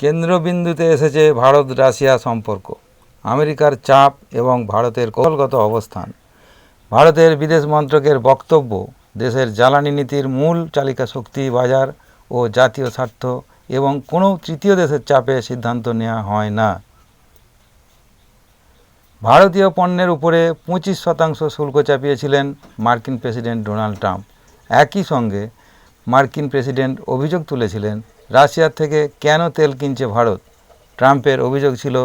কেন্দ্রবিন্দুতে এসেছে ভারত রাশিয়া সম্পর্ক, আমেরিকার চাপ এবং ভারতের কৌশলগত অবস্থান। ভারতের বিদেশ মন্ত্রকের বক্তব্য, দেশের জ্বালানি নীতির মূল চালিকা শক্তি বাজার ও জাতীয় স্বার্থ এবং কোনো তৃতীয় দেশের চাপে সিদ্ধান্ত নেওয়া হয় না। ভারতীয় পণ্যের উপরে পঁচিশ শতাংশ শুল্ক চাপিয়েছিলেন মার্কিন প্রেসিডেন্ট ডোনাল্ড ট্রাম্প। একই সঙ্গে মার্কিন প্রেসিডেন্ট অভিযোগ তুলেছিলেন রাশিয়ার থেকে কেন তেল কিনছে ভারত? ট্রাম্পের অভিযোগ ছিল,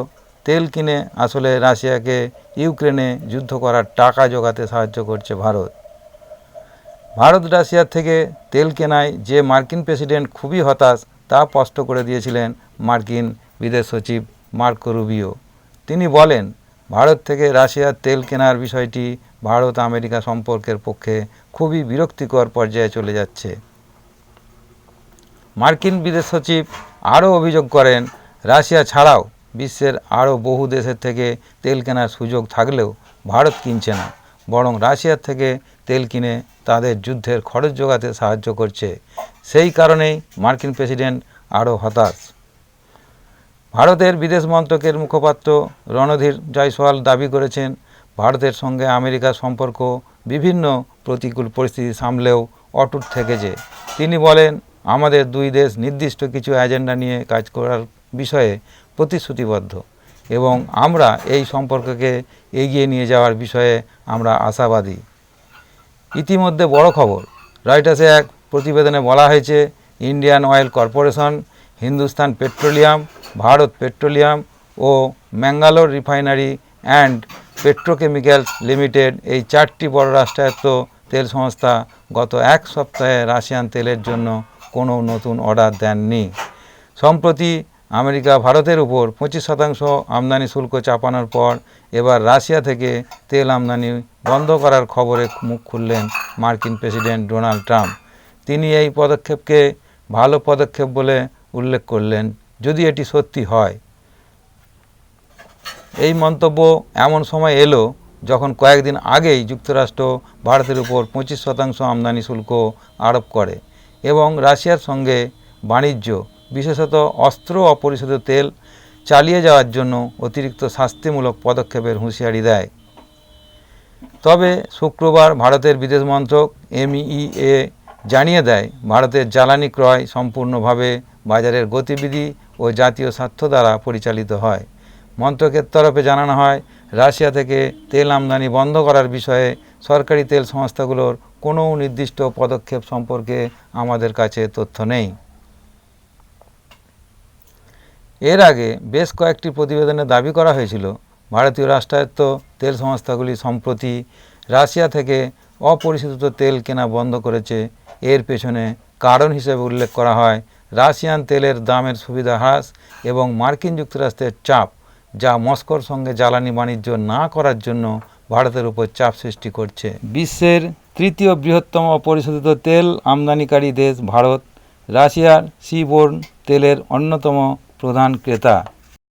তেল কিনে আসলে রাশিয়াকে ইউক্রেনে যুদ্ধ করার টাকা জোগাতে সাহায্য করছে ভারত। ভারত রাশিয়ার থেকে তেল কেনায় যে মার্কিন প্রেসিডেন্ট খুবই হতাশ, তা স্পষ্ট করে দিয়েছিলেন মার্কিন বিদেশ সচিব মার্কো রুবিও। তিনি বলেন, ভারত থেকে রাশিয়ার তেল কেনার বিষয়টি ভারত আমেরিকা সম্পর্কের পক্ষে খুবই বিরক্তিকর পর্যায়ে চলে যাচ্ছে। মার্কিন বিদেশ সচিব আরও অভিযোগ করেন, রাশিয়া ছাড়াও বিশ্বের আরও বহু দেশের থেকে তেল কেনার সুযোগ থাকলেও ভারত কিনছে না, বরং রাশিয়ার থেকে তেল কিনে তাদের যুদ্ধের খরচ যোগাতে সাহায্য করছে। সেই কারণেই মার্কিন প্রেসিডেন্ট আরও হতাশ। ভারতের বিদেশ মন্ত্রকের মুখপাত্র রণধীর জয়সওয়াল দাবি করেছেন, ভারতের সঙ্গে আমেরিকার সম্পর্ক বিভিন্ন প্রতিকূল পরিস্থিতি সামলেও অটুট থেকেছে। তিনি বলেন আমাদের দুই দেশ নির্দিষ্ট কিছু এজেন্ডা নিয়ে কাজ করার বিষয়ে প্রতিশ্রুতিবদ্ধ এবং আমরা এই সম্পর্ককে এগিয়ে নিয়ে যাওয়ার বিষয়ে আমরা আশাবাদী। ইতিমধ্যে বড় খবর রয়টার্সে এক প্রতিবেদনে বলা হয়েছে Indian oil corporation Hindustan petroleum Bharat petroleum O Mangalore refinery and petrochemicals limited এই চারটি বড় রাষ্ট্রায়ত্ত তেল সংস্থা গত এক সপ্তাহে রাশিয়ান তেলের জন্য কোনো নতুন অর্ডার দেননি। সম্প্রতি আমেরিকা ভারতের উপর পঁচিশ শতাংশ আমদানি শুল্ক চাপানোর পর এবার রাশিয়া থেকে তেল আমদানি বন্ধ করার খবরে মুখ খুললেন মার্কিন প্রেসিডেন্ট ডোনাল্ড ট্রাম্প। তিনি এই পদক্ষেপকে ভালো পদক্ষেপ বলে উল্লেখ করলেন, যদি এটি সত্যি হয়। এই মন্তব্য এমন সময় এলো যখন কয়েকদিন আগেই যুক্তরাষ্ট্র ভারতের উপর পঁচিশ শতাংশ আমদানি শুল্ক আরোপ করে। এবং রাশিয়ার সঙ্গে বাণিজ্য, বিশেষত অস্ত্র অপরিশোধিত তেল চালিয়ে যাওয়ার জন্য অতিরিক্ত শাস্তিমূলক পদক্ষেপের হুঁশিয়ারি দেয়। তবে শুক্রবার ভারতের বিদেশ মন্ত্রক এমইএ জানিয়ে দেয়, ভারতের জ্বালানি ক্রয় সম্পূর্ণভাবে বাজারের গতিবিধি ও জাতীয় স্বার্থ দ্বারা পরিচালিত হয়। মন্ত্রকের তরফে জানানো হয়, রাশিয়া থেকে তেল আমদানি বন্ধ করার বিষয়ে সরকারি তেল সংস্থাগুলোর কোনো নির্দিষ্ট পদক্ষেপ সম্পর্কে আমাদের কাছে তথ্য নেই। এর আগে বেশ কয়েকটি প্রতিবেদনে দাবি করা হয়েছিল, ভারতীয় রাষ্ট্রায়ত্ত তেল সংস্থাগুলি সম্প্রতি রাশিয়া থেকে অপরিশোধিত তেল কেনা বন্ধ করেছে। এর পেছনে কারণ হিসেবে উল্লেখ করা হয় রাশিয়ান তেলের দামের সুবিধা হ্রাস এবং মার্কিন যুক্তরাষ্ট্রের চাপ, যা মস্কোর সঙ্গে জ্বালানি বাণিজ্য না করার জন্য ভারতের উপর চাপ সৃষ্টি করছে। বিশ্বের তৃতীয় বৃহত্তম পরিশোধিত তেল আমদানিকারী দেশ ভারত রাশিয়ার সিবোর্ন তেলের অন্যতম প্রধান ক্রেতা।